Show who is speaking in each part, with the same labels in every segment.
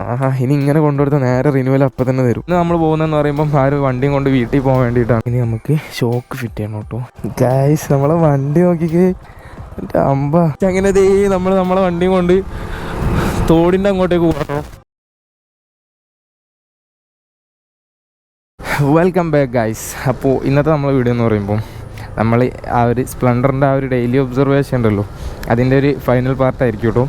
Speaker 1: ആഹാ ഇനി ഇങ്ങനെ കൊണ്ടുകൊടുത്ത നേരെ റിന്യൂവൽ അപ്പം തന്നെ തരും. ഇന്ന് നമ്മൾ പോകുന്നതെന്ന് പറയുമ്പോൾ ആ ഒരു വണ്ടിയും കൊണ്ട് വീട്ടിൽ പോകാൻ വേണ്ടിയിട്ടാണ്. ഇനി നമുക്ക് ഷോക്ക് ഫിറ്റ് ചെയ്യണം കേട്ടോ. ഗായ്സ് നമ്മളെ വണ്ടി നോക്കിക്കേ. അമ്പ. അങ്ങനെ ദേ നമ്മൾ നമ്മളെ വണ്ടിയും കൊണ്ട് തോടിന്റെ അങ്ങോട്ടേക്ക് പോകണം. വെൽക്കം ബാക്ക് ഗൈസ് അപ്പോൾ ഇന്നത്തെ നമ്മളെ വീഡിയോ എന്ന് പറയുമ്പോൾ നമ്മൾ ആ ഒരു സ്പ്ലെൻഡറിന്റെ ആ ഒരു ഡെയിലി ഒബ്സർവേഷൻ ഉണ്ടല്ലോ. അതിന്റെ ഒരു ഫൈനൽ പാർട്ടായിരിക്കും കേട്ടോ.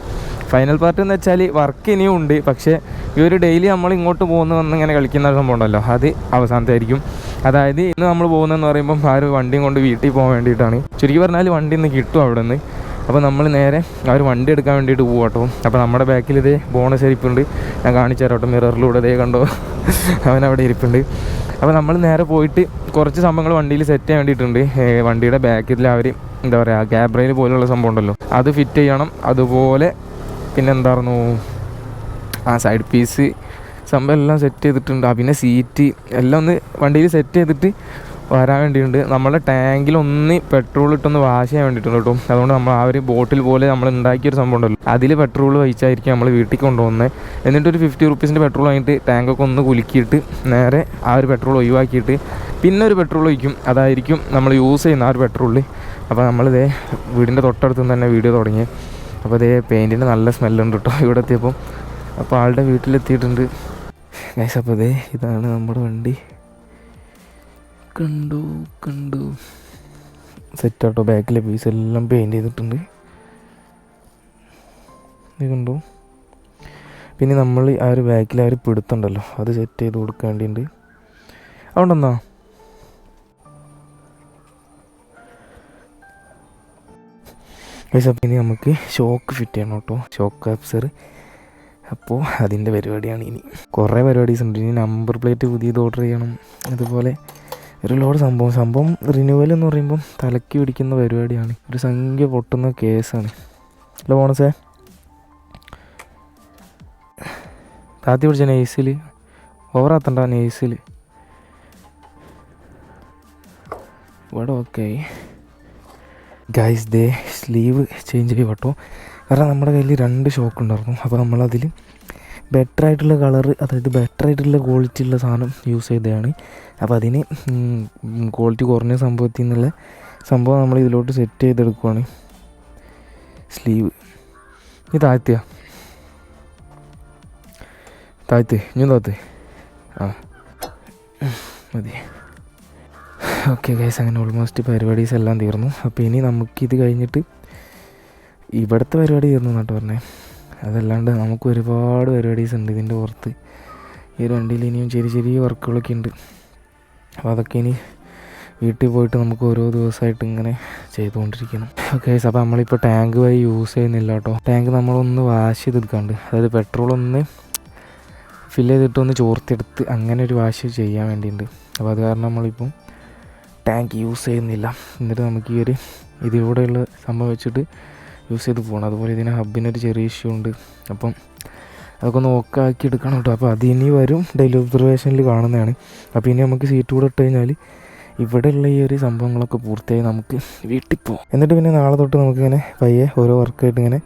Speaker 1: ഫൈനൽ പാർട്ട് എന്ന് വെച്ചാൽ വർക്ക് ഇനിയും ഉണ്ട്. പക്ഷേ ഈ ഒരു ഡെയിലി നമ്മൾ ഇങ്ങോട്ട് പോകുന്ന വന്ന് ഇങ്ങനെ കളിക്കുന്ന ഒരു സംഭവം ഉണ്ടല്ലോ. അത് അവസാനത്തെ ആയിരിക്കും അതായത് ഇന്ന് നമ്മൾ പോകുന്നതെന്ന് പറയുമ്പം ആ ഒരു വണ്ടിയും കൊണ്ട് വീട്ടിൽ പോകാൻ വേണ്ടിയിട്ടാണ്. ചുരുക്കി പറഞ്ഞാൽ വണ്ടി ഇന്ന് കിട്ടും അവിടെ നിന്ന് അപ്പോൾ നമ്മൾ നേരെ ആ ഒരു വണ്ടി എടുക്കാൻ വേണ്ടിയിട്ട് പോകും കേട്ടോ അപ്പോൾ നമ്മുടെ ബാക്കിൽ ഇതേ ബോണസ് ഇരിപ്പുണ്ട്. ഞാൻ കാണിച്ചു തരാം കേട്ടോ മിററിലൂടെ ഇതേ കണ്ടോ? അവൻ അവിടെ ഇരിപ്പുണ്ട്. അപ്പോൾ നമ്മൾ നേരെ പോയിട്ട് കുറച്ച് സംഭവങ്ങൾ വണ്ടിയിൽ സെറ്റ് ചെയ്യാൻ വേണ്ടിയിട്ടുണ്ട്. വണ്ടിയുടെ ബാക്കിൽ അവർ എന്താ പറയുക ക്യാബ്രയിൽ പോലുള്ള സംഭവം ഉണ്ടല്ലോ. അത് ഫിറ്റ് ചെയ്യണം. അതുപോലെ പിന്നെ എന്തായിരുന്നു ആ സൈഡ് പീസ് സംഭവം എല്ലാം സെറ്റ് ചെയ്തിട്ടുണ്ട്. ആ പിന്നെ സീറ്റ് എല്ലാം ഒന്ന് വണ്ടിയിൽ സെറ്റ് ചെയ്തിട്ട് വരാൻ വേണ്ടിയിട്ടുണ്ട്. നമ്മളെ ടാങ്കിൽ ഒന്ന് പെട്രോൾ ഇട്ടൊന്ന് വാഷ് ചെയ്യാൻ വേണ്ടിയിട്ടുണ്ട് കേട്ടോ. അതുകൊണ്ട് നമ്മൾ ആ ഒരു ബോട്ടിൽ പോലെ നമ്മൾ ഉണ്ടാക്കിയൊരു സംഭവം ഉണ്ടല്ലോ. അതിൽ പെട്രോൾ വഹിച്ചായിരിക്കും നമ്മൾ വീട്ടിൽ കൊണ്ടുപോകുന്നത് എന്നിട്ടൊരു ഫിഫ്റ്റി റുപ്പീസിന്റെ പെട്രോൾ വാങ്ങിയിട്ട് ടാങ്കൊക്കെ ഒന്ന് കുലുക്കിയിട്ട് നേരെ ആ ഒരു പെട്രോൾ ഒഴിവാക്കിയിട്ട് പിന്നെ ഒരു പെട്രോൾ ഒഴിക്കും. അതായിരിക്കും നമ്മൾ യൂസ് ചെയ്യുന്ന ആ ഒരു പെട്രോളിൽ അപ്പോൾ നമ്മളിതേ വീടിന്റെ തൊട്ടടുത്ത് നിന്ന് തന്നെ വീഡിയോ തുടങ്ങി അപ്പോൾ അതേ പെയിന്റിന് നല്ല സ്മെല്ലുണ്ട് കേട്ടോ ഇവിടെ എത്തിയപ്പം അപ്പോൾ ആളുടെ വീട്ടിലെത്തിയിട്ടുണ്ട്. ഗൈസ് അപ്പോൾ അതേ ഇതാണ് നമ്മുടെ വണ്ടി. കണ്ടു കണ്ടു. സെറ്റ് ആട്ടോ ബാക്കിലെ പീസ് എല്ലാം പെയിന്റ് ചെയ്തിട്ടുണ്ട്. ഇത് കണ്ടു. പിന്നെ നമ്മൾ ആ ഒരു ബാക്കിൽ ആ ഒരു പിടുത്തുണ്ടല്ലോ അത് സെറ്റ് ചെയ്ത് കൊടുക്കേണ്ടിയുണ്ട് അതുകൊണ്ടെന്നാ ഗൈസ് ഇനി നമുക്ക് ഷോക്ക് ഫിറ്റ് ചെയ്യണം കേട്ടോ. ഷോക്ക് കാപ്സർ അപ്പോൾ അതിന്റെ പരിപാടിയാണ് ഇനി. കുറേ പരിപാടീസ് ഉണ്ട്. ഇനി നമ്പർ പ്ലേറ്റ് പുതിയത് ഓർഡർ ചെയ്യണം. അതുപോലെ ഒരു ലോഡ് സംഭവം. സംഭവം റിന്യൂവൽ എന്ന് പറയുമ്പം തലക്കി പിടിക്കുന്ന പരിപാടിയാണ്. ഒരു സംഖ്യ പൊട്ടുന്ന കേസാണ്. അല്ല ബോണസേ. താത്തി പിടിച്ച നെയ്സിൽ ഓവറാത്തണ്ട നെയ്സിൽ ഇവിടെ ഓക്കെ ഗൈസ് ദേ സ്ലീവ് ചേഞ്ച് ചെയ്യും കേട്ടോ കാരണം നമ്മുടെ കയ്യിൽ രണ്ട് ഷോക്ക് ഉണ്ടായിരുന്നു. അപ്പോൾ നമ്മളതിൽ ബെറ്റർ ആയിട്ടുള്ള കളറ് അതായത് ബെറ്റർ ആയിട്ടുള്ള ക്വാളിറ്റി ഉള്ള സാധനം യൂസ് ചെയ്തതാണ്. അപ്പോൾ അതിന് ക്വാളിറ്റി കുറഞ്ഞ സംഭവത്തിൽ നിന്നുള്ള സംഭവം നമ്മൾ ഇതിലോട്ട് സെറ്റ് ചെയ്തെടുക്കുവാണ്. സ്ലീവ് ഇനി താഴ്ത്തിയ. താഴ്ത്തി. ഇനി താഴ്ത്തി. ആ. മതി. ഓക്കെ ഗൈസ് അങ്ങനെ ഓൾമോസ്റ്റ് പരിപാടീസ് എല്ലാം തീർന്നു. അപ്പോൾ ഇനി നമുക്കിത് കഴിഞ്ഞിട്ട് ഇവിടുത്തെ പരിപാടി തീർന്നു എന്നാട്ട് പറഞ്ഞേ. അതല്ലാണ്ട് നമുക്ക് ഒരുപാട് പരിപാടീസ് ഉണ്ട് ഇതിന്റെ പുറത്ത്. ഈ വണ്ടിയിൽ ഇനിയും ചെറിയ ചെറിയ വർക്കുകളൊക്കെ ഉണ്ട്. അപ്പോൾ അതൊക്കെ ഇനി വീട്ടിൽ പോയിട്ട് നമുക്ക് ഓരോ ദിവസമായിട്ട് ഇങ്ങനെ ചെയ്തുകൊണ്ടിരിക്കണം. ഓക്കെ അപ്പോൾ നമ്മളിപ്പോൾ ടാങ്ക് വഴി യൂസ് ചെയ്യുന്നില്ല കേട്ടോ. ടാങ്ക് നമ്മളൊന്ന് വാഷ് ചെയ്തെടുക്കാണ്ട്. അതായത് പെട്രോൾ ഒന്ന് ഫില്ല് ചെയ്തിട്ട് ഒന്ന് ചോർത്തെടുത്ത് അങ്ങനെ ഒരു വാഷ് ചെയ്യാൻ വേണ്ടിയിട്ടുണ്ട്. അപ്പോൾ അത് കാരണം നമ്മളിപ്പം ടാങ്ക് യൂസ് ചെയ്യുന്നില്ല. എന്നിട്ട് നമുക്ക് ഈ ഒരു ഇതിലൂടെയുള്ള സംഭവം വെച്ചിട്ട് യൂസ് ചെയ്ത് പോകണം അതുപോലെ ഇതിന് ഹബിനൊരു ചെറിയ ഇഷ്യൂ ഉണ്ട്. അപ്പം അതൊക്കെ ഒന്ന് ഓക്കെ ആക്കി എടുക്കണം കേട്ടോ. അപ്പോൾ അത് ഇനി വരും ഡെയിലി ഒബ്സർവേഷനിൽ കാണുന്നതാണ്. അപ്പോൾ ഇനി നമുക്ക് സീറ്റ് കൂടെ ഇട്ട് കഴിഞ്ഞാൽ ഇവിടെയുള്ള ഈ ഒരു സംഭവങ്ങളൊക്കെ പൂർത്തിയായി നമുക്ക് വീട്ടിൽ പോകും എന്നിട്ട് പിന്നെ നാളെ തൊട്ട് നമുക്കിങ്ങനെ പയ്യെ ഓരോ വർക്കായിട്ട് ഇങ്ങനെ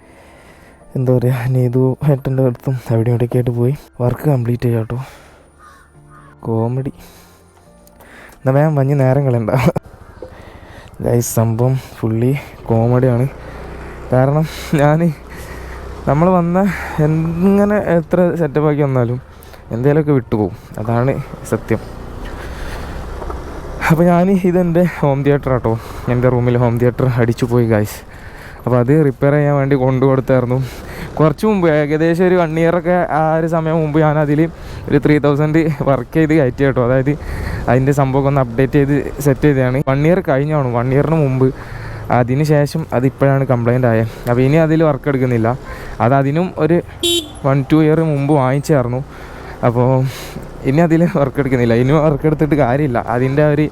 Speaker 1: എന്താ പറയുക നീതു ഏട്ടന്റെ അടുത്തും അവിടെ ഇവിടെയൊക്കെ ആയിട്ട് പോയി വർക്ക് കംപ്ലീറ്റ് ചെയ്യാം കേട്ടോ. കോമഡി എന്നാൽ വേഗം മഞ്ഞ് നേരം കളയണ്ട ഗൈസ് സംഭവം ഫുള്ളി കോമഡിയാണ് കാരണം ഞാൻ നമ്മൾ വന്ന എങ്ങനെ എത്ര സെറ്റപ്പാക്കി വന്നാലും എന്തെങ്കിലുമൊക്കെ വിട്ടുപോകും അതാണ് സത്യം. അപ്പോൾ ഞാൻ ഇതെന്റെ ഹോം തിയേറ്റർ ആട്ടോ. എന്റെ റൂമിൽ ഹോം തിയേറ്റർ അടിച്ചു പോയി ഗായ്സ് അപ്പോൾ അത് റിപ്പയർ ചെയ്യാൻ വേണ്ടി കൊണ്ടു കൊടുത്തായിരുന്നു. കുറച്ച് മുമ്പ് ഏകദേശം ഒരു വൺ ഇയറൊക്കെ ആ ഒരു സമയം മുമ്പ് ഞാൻ അതിൽ ഒരു ത്രീ തൗസൻഡ് വർക്ക് ചെയ്ത് കയറ്റി കേട്ടോ. അതായത് അതിന്റെ സംഭവമൊക്കെ ഒന്ന് അപ്ഡേറ്റ് ചെയ്ത് സെറ്റ് ചെയ്തതാണ്. വൺ ഇയർ കഴിഞ്ഞാണ് വൺ ഇയറിന് മുമ്പ്. അതിന് ശേഷം അത് ഇപ്പോഴാണ് കംപ്ലൈന്റ് ആയത്. അപ്പോൾ ഇനി അതിൽ വർക്ക് എടുക്കുന്നില്ല. അത് അതിനും ഒരു വൺ ടു ഇയർ മുമ്പ് വാങ്ങിച്ചായിരുന്നു അപ്പോൾ ഇനി അതിൽ വർക്ക് എടുക്കുന്നില്ല. ഇനി വർക്ക് എടുത്തിട്ട് കാര്യമില്ല. അതിന്റെ ഒരു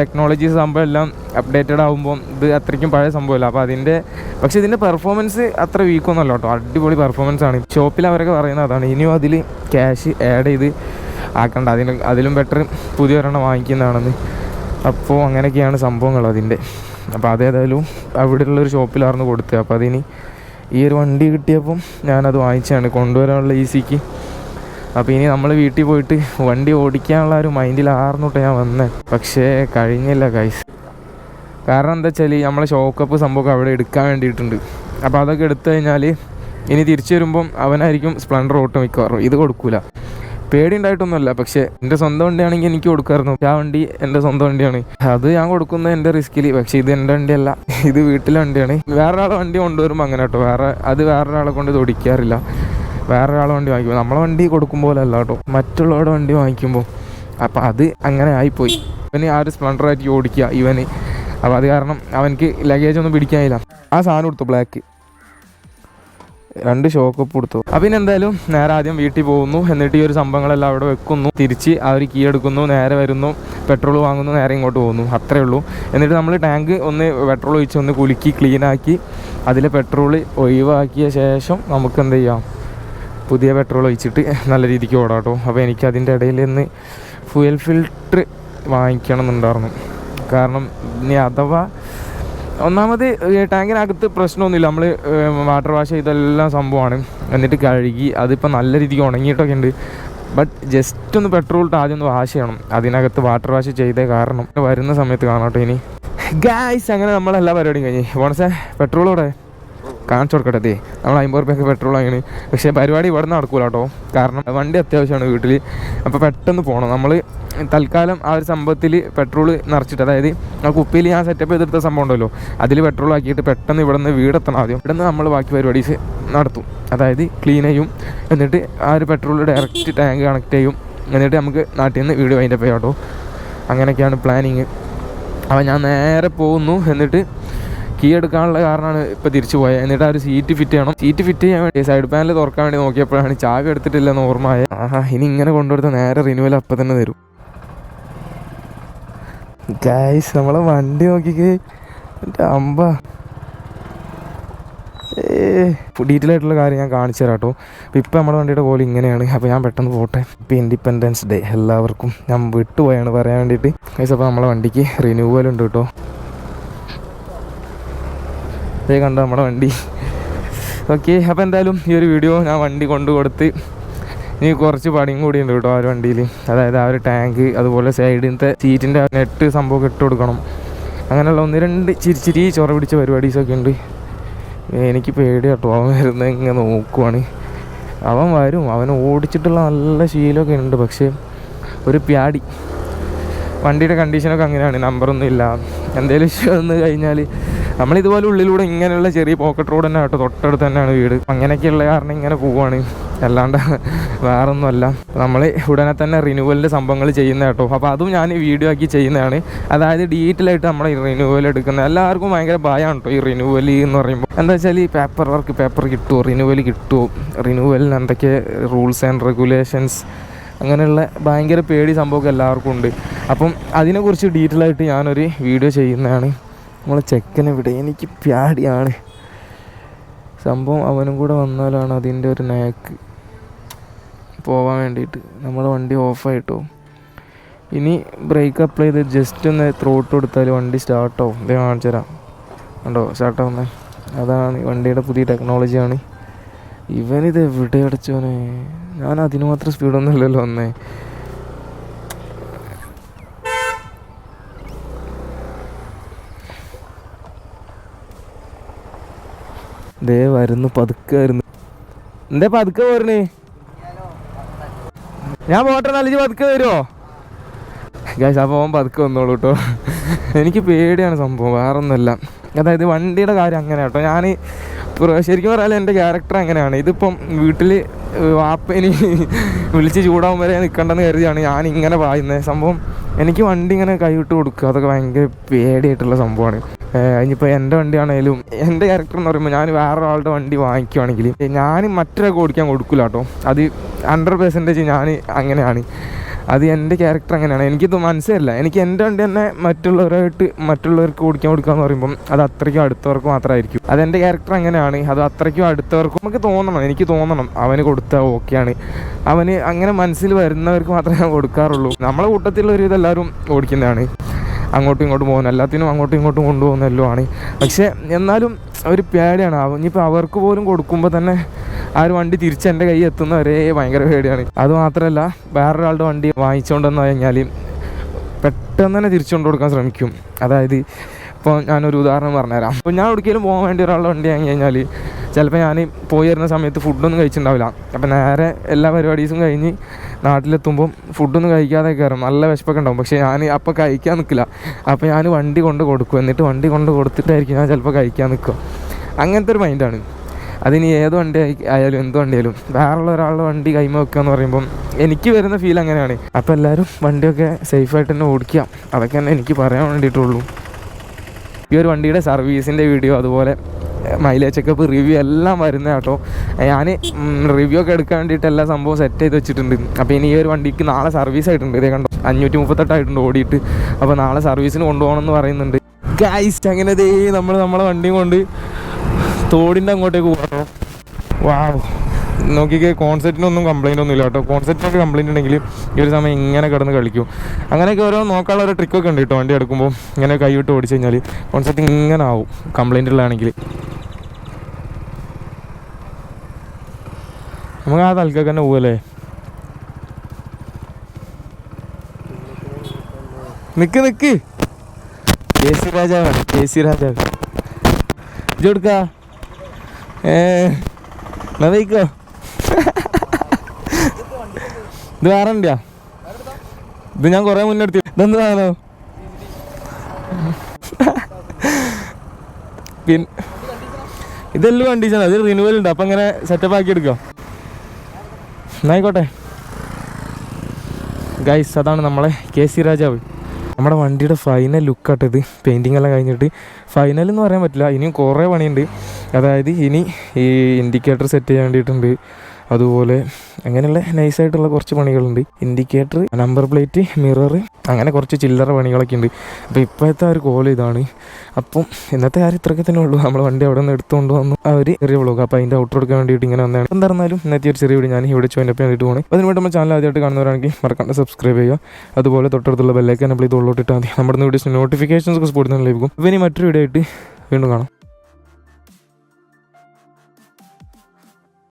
Speaker 1: ടെക്നോളജി സംഭവം എല്ലാം അപ്ഡേറ്റഡ് ആകുമ്പോൾ ഇത് അത്രയ്ക്കും പഴയ സംഭവമല്ല. അപ്പോൾ അതിന്റെ പക്ഷേ ഇതിന്റെ പെർഫോമൻസ് അത്ര വീക്കൊന്നുമല്ല കേട്ടോ. അടിപൊളി പെർഫോമൻസ് ആണ്. ഷോപ്പിൽ അവരൊക്കെ പറയുന്നത് അതാണ്. ഇനിയും അതിൽ ക്യാഷ് ആഡ് ചെയ്ത് ആക്കണ്ട. അതിന് അതിലും ബെറ്റർ പുതിയൊരെണ്ണം വാങ്ങിക്കുന്നതാണെന്ന്. അപ്പോൾ അങ്ങനെയൊക്കെയാണ് സംഭവങ്ങൾ അതിന്റെ. അപ്പോൾ അതേതായാലും അവിടെയുള്ളൊരു ഷോപ്പിലായിരുന്നു കൊടുത്തത്. അപ്പോൾ അതിന് ഈ ഒരു വണ്ടി കിട്ടിയപ്പം ഞാനത് വാങ്ങിച്ചാണ് കൊണ്ടുവരാനുള്ള ഈസിക്ക്. അപ്പോൾ ഇനി നമ്മൾ വീട്ടിൽ പോയിട്ട് വണ്ടി ഓടിക്കാനുള്ള ഒരു മൈൻഡിലാർന്നോട്ട് ഞാൻ വന്നത് പക്ഷേ കഴിഞ്ഞില്ല കൈസ് കാരണം എന്താ വെച്ചാൽ നമ്മളെ ഷോക്കപ്പ് സംഭവമൊക്കെ അവിടെ എടുക്കാൻ വേണ്ടിയിട്ടുണ്ട്. അപ്പോൾ അതൊക്കെ എടുത്തു കഴിഞ്ഞാൽ ഇനി തിരിച്ചു വരുമ്പം അവനായിരിക്കും സ്പ്ലൻഡർ ഓട്ടോ മിക്കവാറും. ഇത് കൊടുക്കൂല. പേടി ഉണ്ടായിട്ടൊന്നുമല്ല പക്ഷേ എന്റെ സ്വന്തം വണ്ടിയാണെങ്കിൽ എനിക്ക് കൊടുക്കാറുണ്ട് ആ വണ്ടി എന്റെ സ്വന്തം വണ്ടിയാണ്. അത് ഞാൻ കൊടുക്കുന്നത് എന്റെ റിസ്കിൽ പക്ഷേ ഇത് എന്റെ വണ്ടിയല്ല. ഇത് വീട്ടിലെ വണ്ടിയാണ്. വേറൊരാളെ വണ്ടി കൊണ്ടുവരുമ്പോൾ അങ്ങനെ കേട്ടോ. വേറെ അത് വേറൊരാളെ കൊണ്ട് ഇത് ഓടിക്കാറില്ല വേറൊരാളെ വണ്ടി വാങ്ങിക്കുമ്പോൾ നമ്മളെ വണ്ടി കൊടുക്കുമ്പോൾ അല്ല കേട്ടോ. മറ്റുള്ളവരുടെ വണ്ടി വാങ്ങിക്കുമ്പോൾ അപ്പം അത് അങ്ങനെ ആയിപ്പോയി. ഇവന് ആ ഒരു സ്പ്ലണ്ടറായിട്ട് ഓടിക്കുക ഇവന്. അപ്പോൾ അത് കാരണം അവനക്ക് ലഗേജ് ഒന്നും പിടിക്കാനില്ല. ആ സാധനം കൊടുത്തു ബ്ലാക്ക് രണ്ട് ഷോക്കപ്പ് കൊടുത്തു അപ്പം പിന്നെ എന്തായാലും നേരെ ആദ്യം വീട്ടിൽ പോകുന്നു. എന്നിട്ട് ഈ ഒരു സംഭവങ്ങളെല്ലാം അവിടെ വെക്കുന്നു. തിരിച്ച് ആ ഒരു കീ എടുക്കുന്നു. നേരെ വരുന്നു. പെട്രോൾ വാങ്ങുന്നു. നേരെ ഇങ്ങോട്ട് പോകുന്നു. അത്രേ ഉള്ളൂ. എന്നിട്ട് നമ്മൾ ടാങ്ക് ഒന്ന് പെട്രോൾ ഒഴിച്ച് ഒന്ന് കുലുക്കി ക്ലീനാക്കി അതിലെ പെട്രോൾ ഒഴിവാക്കിയ ശേഷം നമുക്ക് എന്ത് ചെയ്യാം? പുതിയ പെട്രോൾ ഒഴിച്ചിട്ട് നല്ല രീതിക്ക് ഓടാട്ടോ അപ്പോൾ എനിക്ക് അതിന്റെ ഇടയിൽ നിന്ന് ഫ്യൂൽ ഫിൽട്ടർ വാങ്ങിക്കണം എന്നുണ്ടായിരുന്നു കാരണം ഇനി അഥവാ ഒന്നാമത് ടാങ്കിനകത്ത് പ്രശ്നമൊന്നുമില്ല. നമ്മൾ വാട്ടർ വാഷ് ചെയ്തെല്ലാം സംഭവമാണ്. എന്നിട്ട് കഴുകി അതിപ്പോൾ നല്ല രീതിക്ക് ഉണങ്ങിയിട്ടൊക്കെ ഉണ്ട്. ബട്ട് ജസ്റ്റ് ഒന്ന് പെട്രോൾ ഇട്ട് ആദ്യം ഒന്ന് വാഷ് ചെയ്യണം. അതിനകത്ത് വാട്ടർ വാഷ് ചെയ്തേ കാരണം. വരുന്ന സമയത്ത് കാണാട്ടോ ഇനി. ഗായ്സ് അങ്ങനെ നമ്മളെല്ലാ പരിപാടിയും കഴിഞ്ഞ്. പോണസേ പെട്രോളോടെ കാണിച്ചു കൊടുക്കട്ടെ നമ്മൾ അമ്പത് റുപ്യൊക്കെ പെട്രോൾ ആണ് പക്ഷേ പരിപാടി ഇവിടെ നിന്ന് നടക്കൂല കേട്ടോ. കാരണം വണ്ടി അത്യാവശ്യമാണ് വീട്ടിൽ അപ്പോൾ പെട്ടെന്ന് പോകണം നമ്മൾ തൽക്കാലം ആ ഒരു സംഭവത്തിൽ പെട്രോൾ നിറച്ചിട്ട് അതായത് ആ കുപ്പിയിൽ ഞാൻ സെറ്റപ്പ് ചെയ്തെടുത്ത സംഭവം ഉണ്ടല്ലോ. അതിൽ പെട്രോൾ ആക്കിയിട്ട് പെട്ടെന്ന് ഇവിടെ നിന്ന് വീടെത്തണം ആദ്യം. ഇവിടെ നിന്ന് നമ്മൾ ബാക്കി പരിപാടീസ് നടത്തും. അതായത് ക്ലീൻ ചെയ്യും. എന്നിട്ട് ആ ഒരു പെട്രോൾ ഡയറക്റ്റ് ടാങ്ക് കണക്ട് ചെയ്യും. എന്നിട്ട് നമുക്ക് നാട്ടിൽ നിന്ന് വീട് വൈൻഡപ്പ് ചെയ്യാം കേട്ടോ. അങ്ങനെയൊക്കെയാണ് പ്ലാനിങ് അപ്പോൾ ഞാൻ നേരെ പോകുന്നു. എന്നിട്ട് കീ എടുക്കാനുള്ള കാരണമാണ് ഇപ്പൊ തിരിച്ചു പോയത് എന്നിട്ട് ആ ഒരു സീറ്റ് ഫിറ്റ് ചെയ്യണം. സീറ്റ് ഫിറ്റ് ചെയ്യാൻ വേണ്ടി സൈഡ് പാനൽ തുറക്കാൻ വേണ്ടി നോക്കിയപ്പോഴാണ് ചാവി എടുത്തിട്ടില്ലെന്ന് ഓർമ്മയായ ആഹാ ഇനി ഇങ്ങനെ കൊണ്ടുകൊടുത്ത നേരെ റിന്യൂവൽ അപ്പം തന്നെ തരും. ഗൈസ് നമ്മളെ വണ്ടി നോക്കിക്കേ. അമ്പ. ഡീറ്റെയിൽ ആയിട്ടുള്ള കാര്യം ഞാൻ കാണിച്ചു തരാം കേട്ടോ അപ്പോൾ നമ്മുടെ വണ്ടിയുടെ പോലെ ഇങ്ങനെയാണ്. അപ്പോൾ ഞാൻ പെട്ടെന്ന് പോട്ടെ. ഇപ്പോൾ ഇൻഡിപെൻഡൻസ് ഡേ എല്ലാവർക്കും. ഞാൻ വിട്ടുപോയാണ് പറയാൻ വേണ്ടിയിട്ട്. ഗൈസ് അപ്പോൾ നമ്മളെ വണ്ടിക്ക് റിന്യൂവൽ ഉണ്ട് കേട്ടോ. ഇതേ കണ്ട നമ്മുടെ വണ്ടി. ഓക്കെ അപ്പോൾ എന്തായാലും ഈ ഒരു വീഡിയോ ഞാൻ വണ്ടി കൊണ്ടു കൊടുത്ത് ഇനി കുറച്ച് പണിയും കൂടി ഉണ്ട് കേട്ടോ ആ ഒരു വണ്ടിയിൽ അതായത് ആ ഒരു ടാങ്ക് അതുപോലെ സൈഡിലത്തെ സീറ്റിന്റെ നെറ്റ് സംഭവമൊക്കെ ഇട്ട് കൊടുക്കണം. അങ്ങനെയുള്ള ഒന്ന് രണ്ട് ചിരിച്ചിരി ചൊറ പിടിച്ച പരിപാടീസൊക്കെ ഉണ്ട്. എനിക്ക് പേടി കേട്ടോ. അവൻ വരുന്നത് ഇങ്ങനെ നോക്കുവാണ്. അവൻ വരും. അവൻ ഓടിച്ചിട്ടുള്ള നല്ല ശീലമൊക്കെ ഉണ്ട്. പക്ഷേ ഒരു പ്യാടി. വണ്ടിയുടെ കണ്ടീഷനൊക്കെ അങ്ങനെയാണ്. നമ്പറൊന്നും ഇല്ല. എന്തെങ്കിലും ഇഷ്യൂ വന്നു കഴിഞ്ഞാൽ നമ്മളിതുപോലെ ഉള്ളിലൂടെ ഇങ്ങനെയുള്ള ചെറിയ പോക്കറ്റ് റോഡ് തന്നെ കേട്ടോ. തൊട്ടടുത്ത് തന്നെയാണ് വീട്. അങ്ങനെയൊക്കെയുള്ള കാരണം ഇങ്ങനെ പോവുകയാണ് അല്ലാണ്ട് വേറൊന്നുമല്ല. നമ്മൾ ഉടനെ തന്നെ റിന്യൂവലിന്റെ സംഭവങ്ങൾ ചെയ്യുന്ന കേട്ടോ. അപ്പോൾ അതും ഞാൻ വീഡിയോ ആക്കി ചെയ്യുന്നതാണ്. അതായത് ഡീറ്റെയിൽ ആയിട്ട് നമ്മൾ ഈ റിന്യൂവൽ എടുക്കുന്നത് എല്ലാവർക്കും ഭയങ്കര ഭയമാണ് കേട്ടോ ഈ റിന്യൂവൽ എന്ന് പറയുമ്പോൾ എന്താ വെച്ചാൽ ഈ പേപ്പർ വർക്ക് പേപ്പർ കിട്ടുമോ റിന്യൂവൽ കിട്ടുമോ റിന്യൂവലിന് എന്തൊക്കെ റൂൾസ് ആൻഡ് റെഗുലേഷൻസ് അങ്ങനെയുള്ള ഭയങ്കര പേടി സംഭവമൊക്കെ എല്ലാവർക്കും ഉണ്ട്. അപ്പം അതിനെക്കുറിച്ച് ഡീറ്റെയിൽ ആയിട്ട് ഞാനൊരു വീഡിയോ ചെയ്യുന്നതാണ്. നമ്മളെ ചെക്കനെ വിടെ. എനിക്ക് പ്യാടിയാണ് സംഭവം അവനും കൂടെ വന്നാലാണ് അതിന്റെ ഒരു നാക്ക് പോവാൻ വേണ്ടിയിട്ട്. നമ്മുടെ വണ്ടി ഓഫായിട്ടോ. ഇനി ബ്രേക്ക് അപ്ലൈ ചെയ്ത് ജസ്റ്റ് ഒന്ന് ത്രോട്ട് കൊടുത്താൽ വണ്ടി സ്റ്റാർട്ടാവും ഇതേ കാണിച്ചു തരാം. ഉണ്ടോ സ്റ്റാർട്ടാവുന്നത് അതാണ് വണ്ടിയുടെ പുതിയ ടെക്നോളജിയാണ് ഇവനിത് എവിടെ അടച്ചോനെ ഞാൻ അതിന് മാത്രം സ്പീഡൊന്നും ഇല്ലല്ലോ ദേ വരുന്നു പതുക്കെ വരുന്നു. എന്തേ പതുക്കെ പോരണേ ഞാൻ പോട്ടെ നല്ല പതുക്കെ വരുമോ ഗ്യാഷ് അപ്പോൾ അവൻ പതുക്കെ വന്നോളൂ കേട്ടോ എനിക്ക് പേടിയാണ് സംഭവം വേറൊന്നുമല്ല. അതായത് വണ്ടിയുടെ കാര്യം അങ്ങനെ കേട്ടോ ഞാൻ ശരിക്കും പറയാൻ എന്റെ ക്യാരക്ടർ അങ്ങനെയാണ്. ഇതിപ്പം വീട്ടിൽ വാപ്പനി വിളിച്ച് ചൂടാവും വരെ നിൽക്കണ്ടെന്ന് കരുതിയാണ് ഞാൻ ഇങ്ങനെ പായുന്നത് സംഭവം എനിക്ക് വണ്ടി ഇങ്ങനെ കൈവിട്ട് കൊടുക്കുക അതൊക്കെ ഭയങ്കര പേടിയായിട്ടുള്ള സംഭവമാണ്. ഇനിയിപ്പോൾ എന്റെ വണ്ടിയാണേലും എന്റെ ക്യാരക്ടർ എന്ന് പറയുമ്പോൾ ഞാൻ വേറൊരാളുടെ വണ്ടി വാങ്ങിക്കുവാണെങ്കിൽ ഞാൻ മറ്റൊരാൾക്ക് ഓടിക്കാൻ കൊടുക്കില്ല കേട്ടോ അത് ഹൺഡ്രഡ് പെർസെന്റേജ് ഞാൻ അങ്ങനെയാണ്. അത് എന്റെ ക്യാരക്ടർ അങ്ങനെയാണ്. എനിക്കിത് മനസ്സിലല്ല എനിക്ക് എന്റെ വണ്ടി തന്നെ മറ്റുള്ളവരായിട്ട് മറ്റുള്ളവർക്ക് ഓടിക്കാൻ കൊടുക്കുക എന്ന് പറയുമ്പം അത് അത്രയ്ക്കും അടുത്തവർക്ക് മാത്രമായിരിക്കും. അത് എന്റെ ക്യാരക്ടർ അങ്ങനെയാണ്. അത് അത്രയ്ക്കും അടുത്തവർക്ക് നമുക്ക് തോന്നണം. എനിക്ക് തോന്നണം. അവന് കൊടുത്താൽ ഓക്കെയാണ്. അവന് അങ്ങനെ മനസ്സിൽ വരുന്നവർക്ക് മാത്രമേ ഞാൻ കൊടുക്കാറുള്ളൂ. നമ്മളെ കൂട്ടത്തിലുള്ള ഒരു ഇതെല്ലാവരും ഓടിക്കുന്നതാണ്. അങ്ങോട്ടും ഇങ്ങോട്ടും പോകുന്നു. എല്ലാത്തിനും അങ്ങോട്ടും ഇങ്ങോട്ടും കൊണ്ടുപോകുന്നല്ലോ ആണ്. പക്ഷേ എന്നാലും ഒരു പേടിയാണ്. ഇനിയിപ്പോൾ അവർക്ക് പോലും കൊടുക്കുമ്പോൾ തന്നെ ആ ഒരു വണ്ടി തിരിച്ച് എന്റെ കൈ എത്തുന്ന ഒരേ ഭയങ്കര പേടിയാണ്. അതുമാത്രമല്ല വേറൊരാളുടെ വണ്ടി വാങ്ങിച്ചുകൊണ്ടെന്ന് കഴിഞ്ഞാൽ പെട്ടെന്ന് തന്നെ തിരിച്ചു കൊണ്ടു കൊടുക്കാൻ ശ്രമിക്കും. അതായത് ഇപ്പോൾ ഞാനൊരു ഉദാഹരണം പറഞ്ഞുതരാം. അപ്പോൾ ഞാൻ എവിടേക്കെങ്കിലും പോകാൻ വേണ്ടി ഒരാളുടെ വണ്ടി വാങ്ങി കഴിഞ്ഞാൽ ചിലപ്പോൾ ഞാൻ പോയി വരുന്ന സമയത്ത് ഫുഡൊന്നും കഴിച്ചിട്ടുണ്ടാവില്ല. അപ്പം നേരെ എല്ലാ പരിപാടീസും കഴിഞ്ഞ് നാട്ടിലെത്തുമ്പം ഫുഡൊന്നും കഴിക്കാതെ കയറും നല്ല വിശപ്പൊക്കെ ഉണ്ടാവും. പക്ഷേ ഞാൻ അപ്പോൾ കഴിക്കാൻ നിൽക്കില്ല അപ്പോൾ ഞാൻ വണ്ടി കൊണ്ട് കൊടുക്കും. എന്നിട്ട് വണ്ടി കൊണ്ട് കൊടുത്തിട്ടായിരിക്കും ഞാൻ ചിലപ്പോൾ കഴിക്കാൻ നിൽക്കുക അങ്ങനത്തെ ഒരു മൈൻഡാണ് അതിനി ഏത് വണ്ടി ആയാലും എന്ത് വണ്ടി ആയാലും വേറെയുള്ള ഒരാളുടെ വണ്ടി കൈമ വെക്കുക എന്ന് പറയുമ്പം എനിക്ക് വരുന്ന ഫീൽ അങ്ങനെയാണ്. അപ്പോൾ എല്ലാവരും വണ്ടിയൊക്കെ സേഫായിട്ട് തന്നെ ഓടിക്കുക. അതൊക്കെ തന്നെ എനിക്ക് പറയാൻ വേണ്ടിയിട്ടുള്ളൂ. ഈ ഒരു വണ്ടിയുടെ സർവീസിന്റെ വീഡിയോ അതുപോലെ മൈലേജ് ചെക്കപ്പ് റിവ്യൂ എല്ലാം വരുന്ന കേട്ടോ. ഞാൻ റിവ്യൂ ഒക്കെ എടുക്കാൻ വേണ്ടിയിട്ട് എല്ലാ സംഭവം സെറ്റ് ചെയ്ത് വെച്ചിട്ടുണ്ട്. അപ്പോൾ ഇനി ഈ ഒരു വണ്ടിക്ക് നാളെ സർവീസ് ആയിട്ടുണ്ട്. ഇതേ കണ്ടോ? അഞ്ഞൂറ്റി മുപ്പത്തെട്ടായിട്ടുണ്ട് ഓടിയിട്ട്. അപ്പോൾ നാളെ സർവീസിന് കൊണ്ടുപോകണം എന്ന് പറയുന്നുണ്ട്. ഗൈസ് അങ്ങനെ ദേ നമ്മൾ നമ്മളെ വണ്ടിയും കൊണ്ട് തോടിന്റെ അങ്ങോട്ടേക്ക് പോകണം. വാവ് നോക്കിക്കേ കോൺസെപ്റ്റിനൊന്നും കംപ്ലൈന്റ് ഒന്നും ഇല്ല കേട്ടോ. കോൺസെപ്റ്റിനൊക്കെ കംപ്ലൈന്റ് ഉണ്ടെങ്കിൽ ഈ ഒരു സമയം ഇങ്ങനെ കിടന്ന് കളിക്കും. അങ്ങനെയൊക്കെ ഓരോ നോക്കാനുള്ള ഒരു ട്രിക്കൊക്കെ ഉണ്ട് കേട്ടോ വണ്ടി എടുക്കുമ്പോൾ ഇങ്ങനെ കൈവിട്ട് ഓടിച്ചു കഴിഞ്ഞാൽ കോൺസെപ്റ്റ് ഇങ്ങനെ ആവും. കംപ്ലൈന്റ് ഉള്ളതാണെങ്കിൽ. നമുക്ക് ആ തൽക്കൊക്കെ തന്നെ പോവല്ലേ? നിക്ക് നിക്ക്. കെ സി രാജാവാണ് കെ സി രാജാവ് ഇജെടുക്ക നവയിക്കോ ഇത് വേറെ ഉണ്ടിയാ ഇത് ഞാൻ കുറെ മുന്നേ എടുത്തി. ഇതെന്താണോ പിന്നെ ഇതെല്ലാം കണ്ടീഷൻ അത് റിന്യൂവൽ ഉണ്ട്. അപ്പം ഇങ്ങനെ സെറ്റപ്പ് ആക്കി എടുക്കാം? എന്നായിക്കോട്ടെ. ഗൈസ് അതാണ് നമ്മളെ കെ സി രാജാവ്. നമ്മുടെ വണ്ടിയുടെ ഫൈനൽ ലുക്കാട്ട് ഇത്. പെയിന്റിങ് എല്ലാം കഴിഞ്ഞിട്ട് ഫൈനൽ എന്ന് പറയാൻ പറ്റില്ല. ഇനിയും കുറേ പണിയുണ്ട്. അതായത് ഇനി ഈ ഇൻഡിക്കേറ്റർ സെറ്റ് ചെയ്യാൻ വേണ്ടിയിട്ടുണ്ട്. അതുപോലെ അങ്ങനെയുള്ള നൈസായിട്ടുള്ള കുറച്ച് പണികളുണ്ട്. ഇൻഡിക്കേറ്റർ നമ്പർ പ്ലേറ്റ് മിറർ അങ്ങനെ കുറച്ച് ചില്ലറ പണികളൊക്കെ ഉണ്ട്. അപ്പോൾ ഇപ്പോഴത്തെ ഒരു കോൾ ഇതാണ്. അപ്പം ഇന്നത്തെ കാര്യം ഇത്രയൊക്കെ തന്നെ ഉള്ളൂ. നമ്മൾ വണ്ടി അവിടെ നിന്ന് എടുത്തുകൊണ്ട് വന്നു. ആ ഒരു ചെറിയ വ്ളോഗ് അപ്പോൾ അതിന്റെ ഔട്ട് എടുക്കാൻ വേണ്ടിയിട്ട് ഇങ്ങനെ വന്നതാണ്. എന്തായിരുന്നാലും ഇന്നത്തെ ഒരു ചെറിയ വീഡിയോ ഞാൻ ഇവിടെ ചോദിച്ചപ്പോൾ വേണ്ടിയിട്ട് പോകണം അതിന് വേണ്ടി നമ്മൾ ചാനൽ ആദ്യമായിട്ട് കാണുന്നവരാണെങ്കിൽ മറക്കാണ്ട് സബ്സ്ക്രൈബ് ചെയ്യുക. അതുപോലെ തൊട്ടടുത്തുള്ള ബെല്ലൈക്കൻ നമ്മൾ ഇത് ഉള്ളോട്ടിട്ടാൽ മതി. നമ്മുടെ വീഡിയോസ് നോട്ടിഫിക്കേഷൻസ് ഒക്കെ സ്പോർട്സ് ലഭിക്കും. അപ്പോൾ ഇനി മറ്റൊരു വീഡിയോ ആയിട്ട് വീണ്ടും കാണാം.